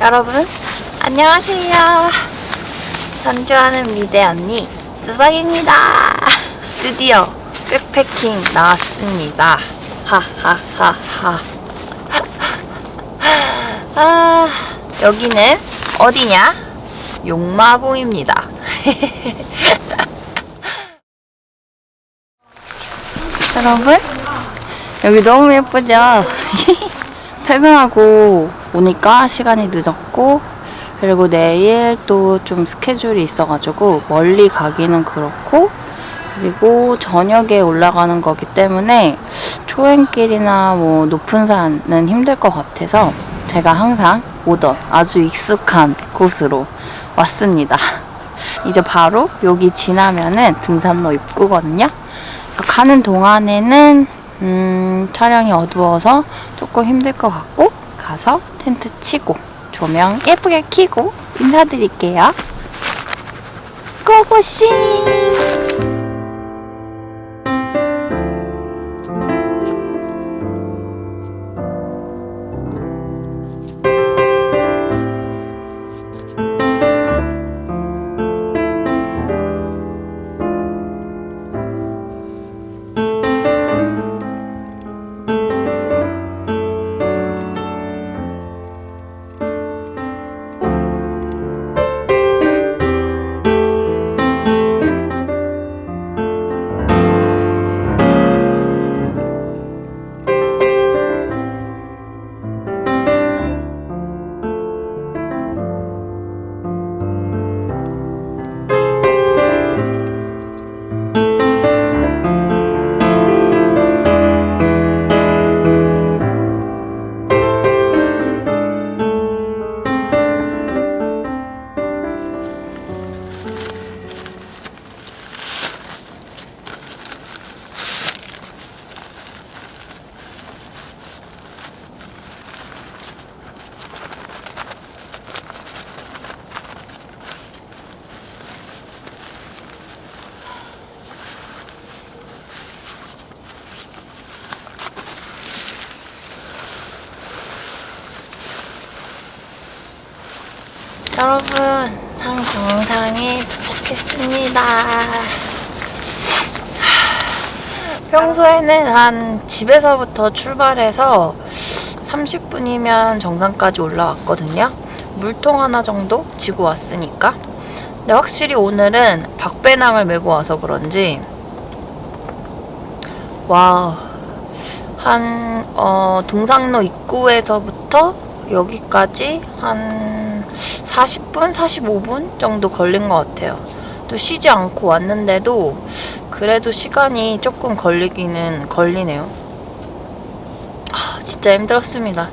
여러분 안녕하세요. 전주하는 미대 언니 수박입니다. 드디어 백패킹 나왔습니다. 하하하하. 아 여기는 어디냐? 용마봉입니다. 여러분 여기 너무 예쁘죠? 퇴근하고 오니까 시간이 늦었고 그리고 내일 또 좀 스케줄이 있어가지고 멀리 가기는 그렇고 그리고 저녁에 올라가는 거기 때문에 초행길이나 뭐 높은 산은 힘들 것 같아서 제가 항상 오던 아주 익숙한 곳으로 왔습니다. 이제 바로 여기 지나면은 등산로 입구거든요. 가는 동안에는 음, 촬영이 어두워서 조금 힘들 것 같고 가서 텐트 치고 조명 예쁘게 켜고 인사드릴게요. 고고싱! 여러분, 상 정상에 도착했습니다. 평소에는 한 집에서부터 출발해서 30분이면 정상까지 올라왔거든요. 물통 하나 정도 지고 왔으니까. 근데 확실히 오늘은 박배낭을 메고 와서 그런지 와, 한 어, 동상로 입구에서부터 여기까지 한 40분, 45분 정도 걸린 것 같아요. 또 쉬지 않고 왔는데도 그래도 시간이 조금 걸리기는 걸리네요. 아, 진짜 힘들었습니다.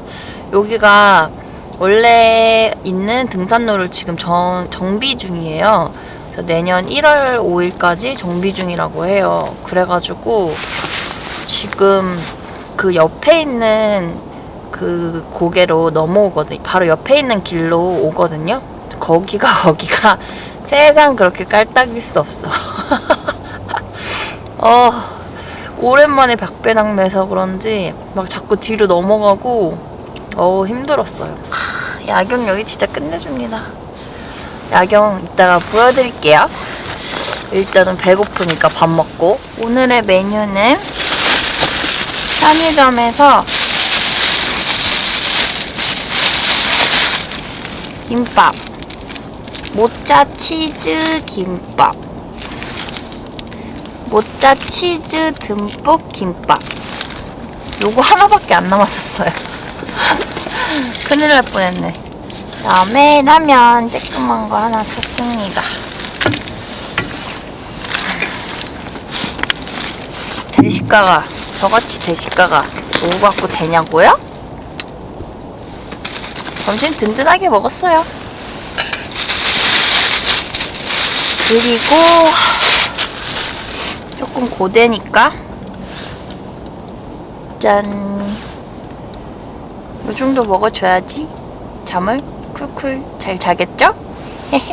여기가 원래 있는 등산로를 지금 정, 정비 중이에요. 내년 1월 5일까지 정비 중이라고 해요. 그래가지고 지금 그 옆에 있는 그 고개로 넘어오거든요. 바로 옆에 있는 길로 오거든요. 거기가 거기가 세상 그렇게 깔딱일 수 없어. 어, 오랜만에 박배낭매서 그런지 막 자꾸 뒤로 넘어가고 어 힘들었어요. 하, 야경 여기 진짜 끝내줍니다. 야경 이따가 보여드릴게요. 일단은 배고프니까 밥 먹고 오늘의 메뉴는 편의점에서 김밥. 모짜 치즈 김밥. 모짜 치즈 듬뿍 김밥. 요거 하나밖에 안 남았었어요. 큰일 날 뻔했네. 다음에 라면 쬐끄만 거 하나 샀습니다. 대식가가 저같이 대식가가 뭐 갖고 되냐고요? 점심 든든하게 먹었어요. 그리고 조금 고되니까 짠. 이 정도 먹어줘야지 잠을 쿨쿨 잘 자겠죠?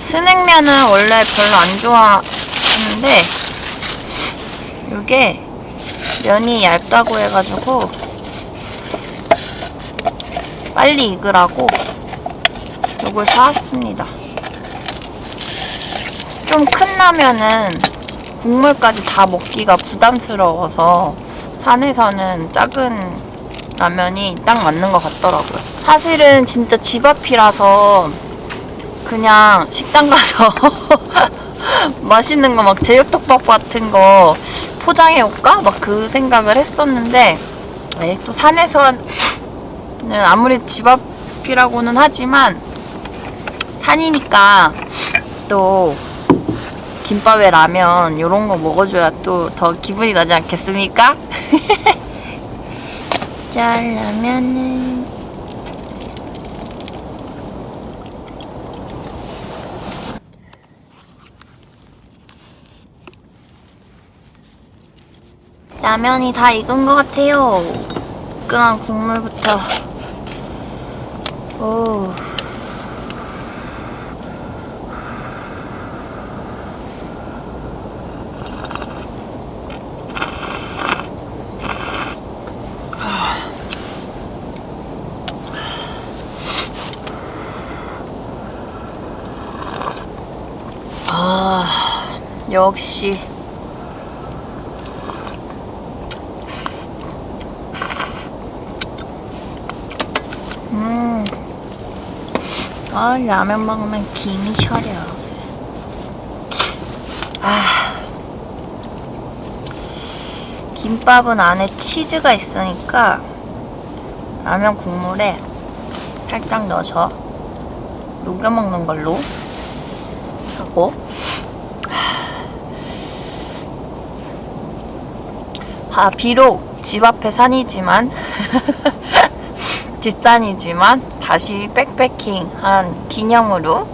스낵면은 원래 별로 안 좋아하는데 이게 면이 얇다고 해가지고 빨리 익으라고 이걸 사왔습니다. 좀 큰 라면은 국물까지 다 먹기가 부담스러워서 산에서는 작은 라면이 딱 맞는 것 같더라고요. 사실은 진짜 집 앞이라서 그냥 식당 가서 맛있는 거 막 제육덮밥 같은 거 포장해 올까? 막 그 생각을 했었는데 또 산에서는 아무리 집 앞이라고는 하지만 산이니까 또 김밥에 라면 이런 거 먹어줘야 또 더 기분이 나지 않겠습니까? 짠 라면은 라면이 다 익은 것 같아요. 뜨끈한 국물부터. 오. 아, 역시. 음. 아, 라면 먹으면 김이 시려. 아. 김밥은 안에 치즈가 있으니까 라면 국물에 살짝 넣어서 녹여 먹는 걸로 하고 아, 비록 집 앞에 산이지만 뒷산이지만 다시 백패킹 한 기념으로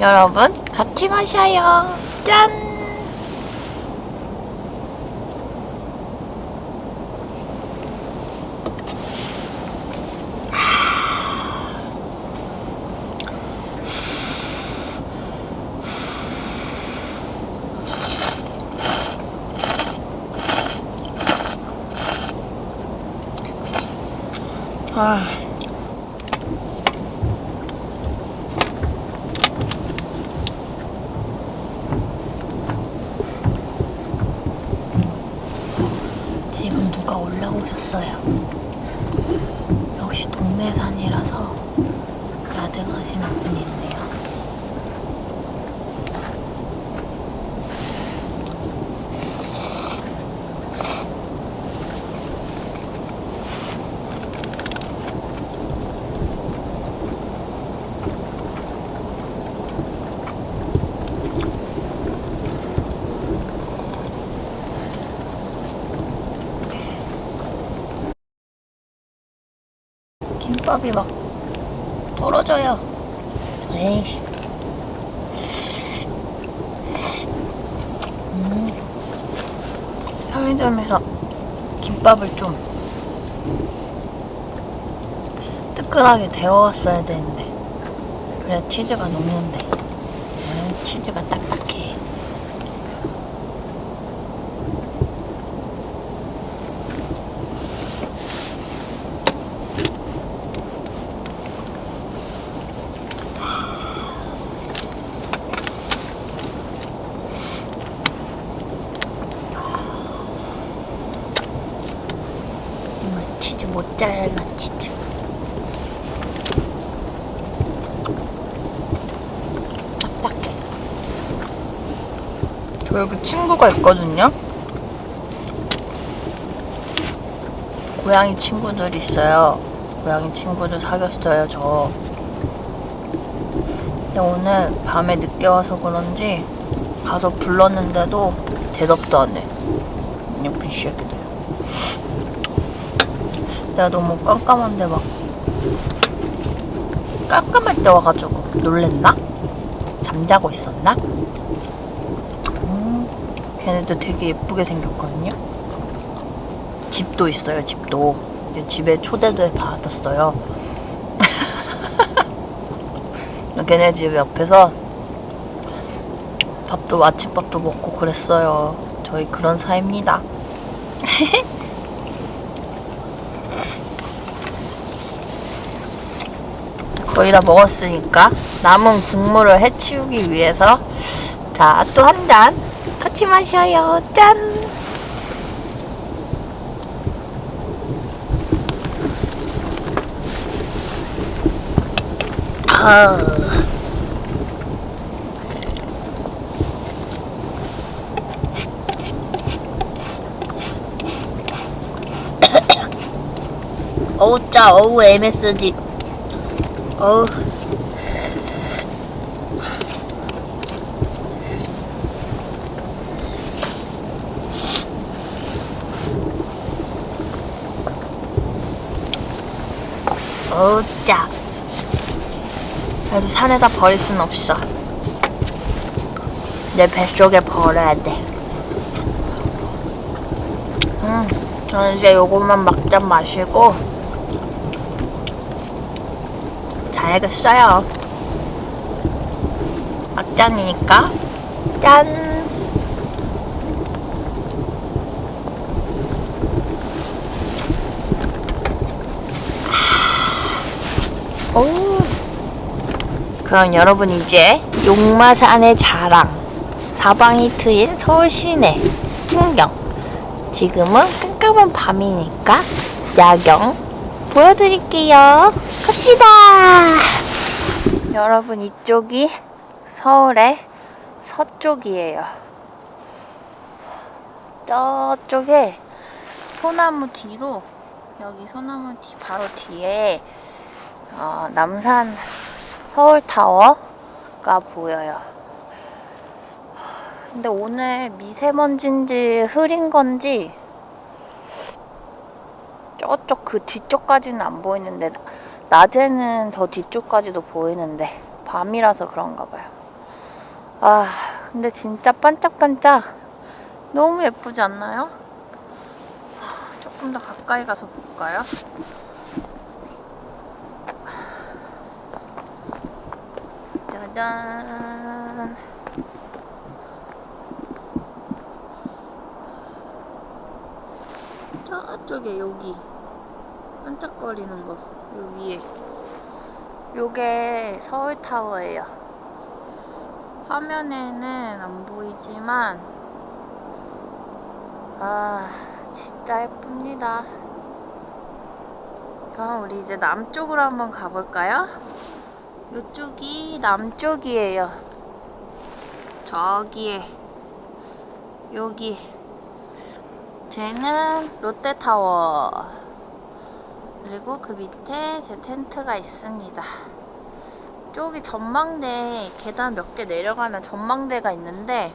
여러분 같이 마셔요. 짠! 아. 지금 누가 올라오셨어요. 역시 동네 산이라서 야등하시는 분이 있네요. 김밥이 막 떨어져요. 에이씨. 음. 편의점에서 김밥을 좀 뜨끈하게 데워왔어야 되는데 그래야 치즈가 녹는데 음, 치즈가 딱딱해. 이거 치즈 모짜렐라 치즈. 딱딱해. 저 여기 친구가 있거든요. 고양이 친구들이 있어요. 고양이 친구들 사귀었어요, 저. 근데 오늘 밤에 늦게 와서 그런지 가서 불렀는데도 대답도 안 해. 예쁜 새끼들. 내가 너무 깜깜한데 막 깜깜할 때 와가지고 놀랬나? 잠자고 있었나? 음, 걔네들 되게 예쁘게 생겼거든요. 집도 있어요, 집도. 집에 초대도 받았어요. 걔네 집 옆에서 밥도 아침밥도 먹고 그랬어요. 저희 그런 사이입니다. 거의 다 먹었으니까 남은 국물을 해치우기 위해서 자, 또 한 잔 같이 마셔요. 짠! 아. 어우 짜 어우 MSG 어우 어우 짜 그래도 산에다 버릴 순 없어 내 뱃속에 버려야 돼 음, 저는 이제 요것만 막잔 마시고 자야겠어요. 막잔이니까 짠. 오. 그럼 여러분 이제 용마산의 자랑 사방이 트인 서울 시내 풍경 지금은 깜깜한 밤이니까 야경 보여드릴게요. 갑시다. 여러분 이쪽이 서울의 서쪽이에요. 저쪽에 소나무 뒤로 여기 소나무 뒤 바로 뒤에 어, 남산 서울타워가 보여요. 근데 오늘 미세먼지인지 흐린 건지 저쪽 그 뒤쪽까지는 안 보이는데 낮에는 더 뒤쪽까지도 보이는데 밤이라서 그런가 봐요. 아 근데 진짜 반짝반짝 너무 예쁘지 않나요? 하, 조금 더 가까이 가서 볼까요? 짜잔 저쪽에 여기 반짝거리는 거, 요 위에. 요게 서울타워예요. 화면에는 안 보이지만, 아, 진짜 예쁩니다. 그럼 우리 이제 남쪽으로 한번 가볼까요? 요쪽이 남쪽이에요. 저기에, 여기. 쟤는 롯데타워. 그리고 그 밑에 제 텐트가 있습니다. 저기 전망대 계단 몇 개 내려가면 전망대가 있는데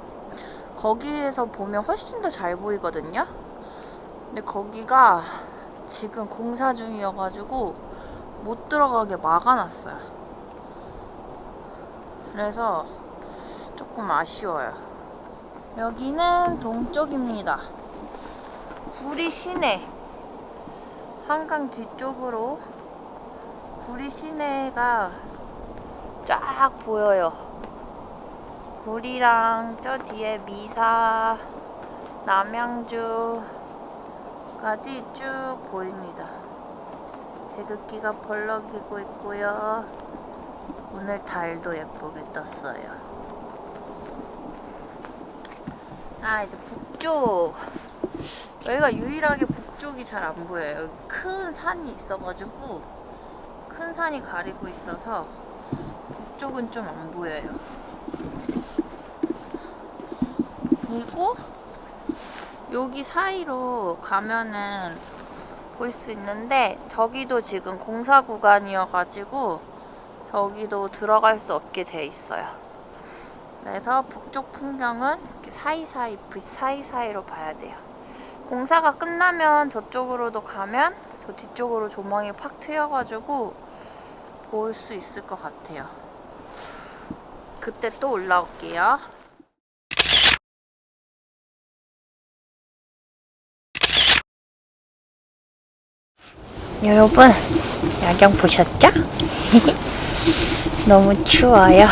거기에서 보면 훨씬 더 잘 보이거든요. 근데 거기가 지금 공사 중이어가지고 못 들어가게 막아놨어요. 그래서 조금 아쉬워요. 여기는 동쪽입니다. 구리 시내 한강 뒤쪽으로 구리 시내가 쫙 보여요. 구리랑 저 뒤에 미사, 남양주까지 쭉 보입니다. 태극기가 벌럭이고 있고요. 오늘 달도 예쁘게 떴어요. 아, 이제 북쪽. 여기가 유일하게 북쪽이 잘 안 보여요. 여기 큰 산이 있어가지고 큰 산이 가리고 있어서 북쪽은 좀 안 보여요. 그리고 여기 사이로 가면은 볼 수 있는데 저기도 지금 공사 구간이어가지고 저기도 들어갈 수 없게 돼 있어요. 그래서 북쪽 풍경은 이렇게 사이사이 사이사이로 봐야 돼요. 공사가 끝나면 저쪽으로도 가면 저 뒤쪽으로 조망이 팍 트여가지고 볼 수 있을 것 같아요. 그때 또 올라올게요. 여러분, 야경 보셨죠? 너무 추워요.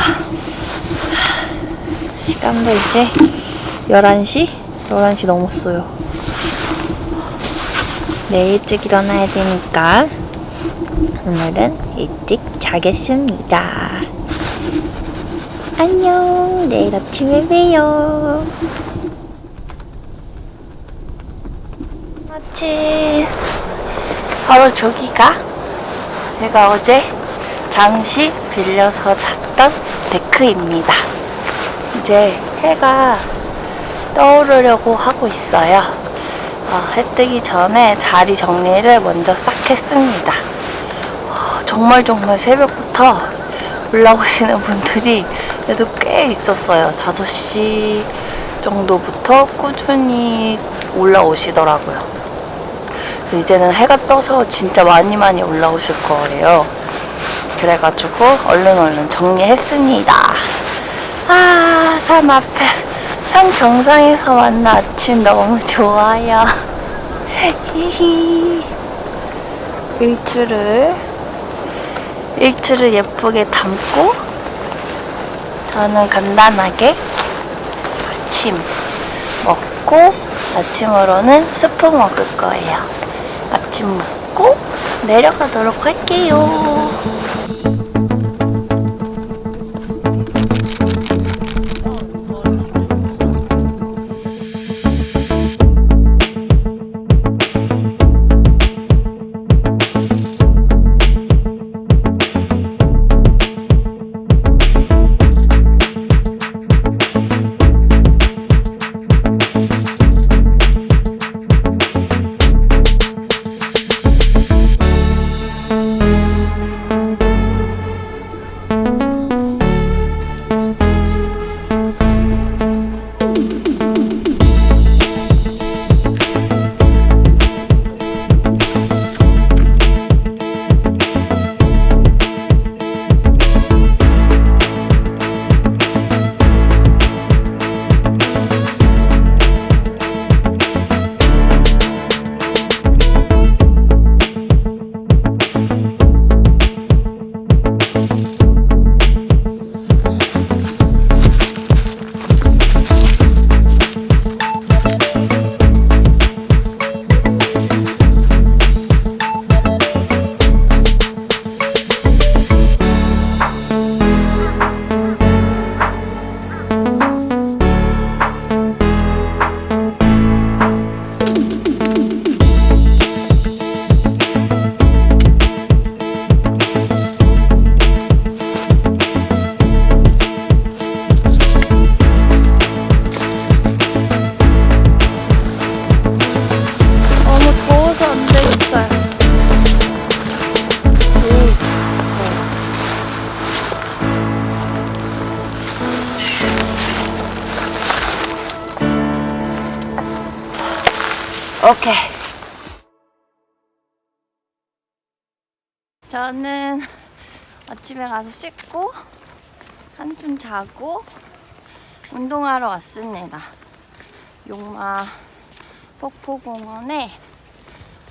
시간도 이제 11시? 11시 넘었어요. 내일 일찍 일어나야 되니까 오늘은 일찍 자겠습니다. 안녕. 내일 아침에 봬요. 아침 바로 저기가 제가 어제 잠시 빌려서 잤던 데크입니다. 이제 해가 떠오르려고 하고 있어요. 어, 해 뜨기 전에 자리 정리를 먼저 싹 했습니다. 어, 정말 정말 새벽부터 올라오시는 분들이 그래도 꽤 있었어요. 5시 정도부터 꾸준히 올라오시더라고요. 이제는 해가 떠서 진짜 많이 많이 올라오실 거예요. 그래가지고 얼른 얼른 정리했습니다. 아, 산 앞에, 산 정상에서 만난 아침 너무 좋아요. 히히. 일출을, 일출을 예쁘게 담고, 저는 간단하게 아침 먹고, 아침으로는 스프 먹을 거예요. 아침 먹고 내려가도록 할게요. 오케이. 저는 아침에 가서 씻고 한숨 자고 운동하러 왔습니다. 용마 폭포공원에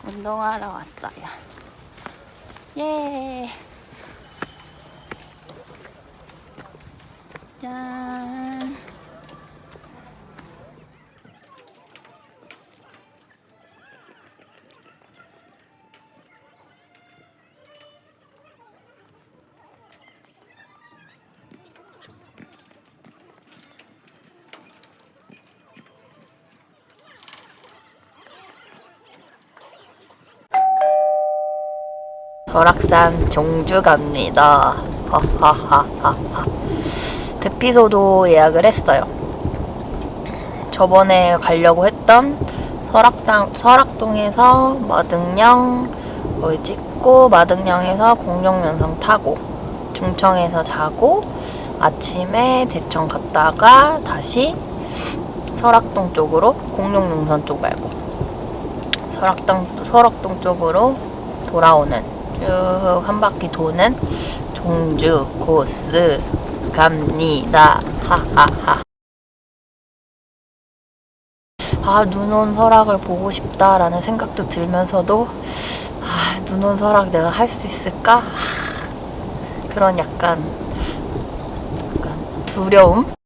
운동하러 왔어요. 예. 짠. 설악산 종주 갑니다. 하하하하. 대피소도 예약을 했어요. 저번에 가려고 했던 설악당, 설악동에서 마등령 거기 찍고 마등령에서 공룡연성 타고 중청에서 자고 아침에 대청 갔다가 다시 설악동 쪽으로 공룡능선 쪽 말고 설악동 설악동 쪽으로 돌아오는 쭉 한 바퀴 도는 종주 코스 갑니다. 하하하. 아, 눈온 설악을 보고 싶다라는 생각도 들면서도 아, 눈온 설악 내가 할 수 있을까? 하, 그런 약간, 약간 두려움?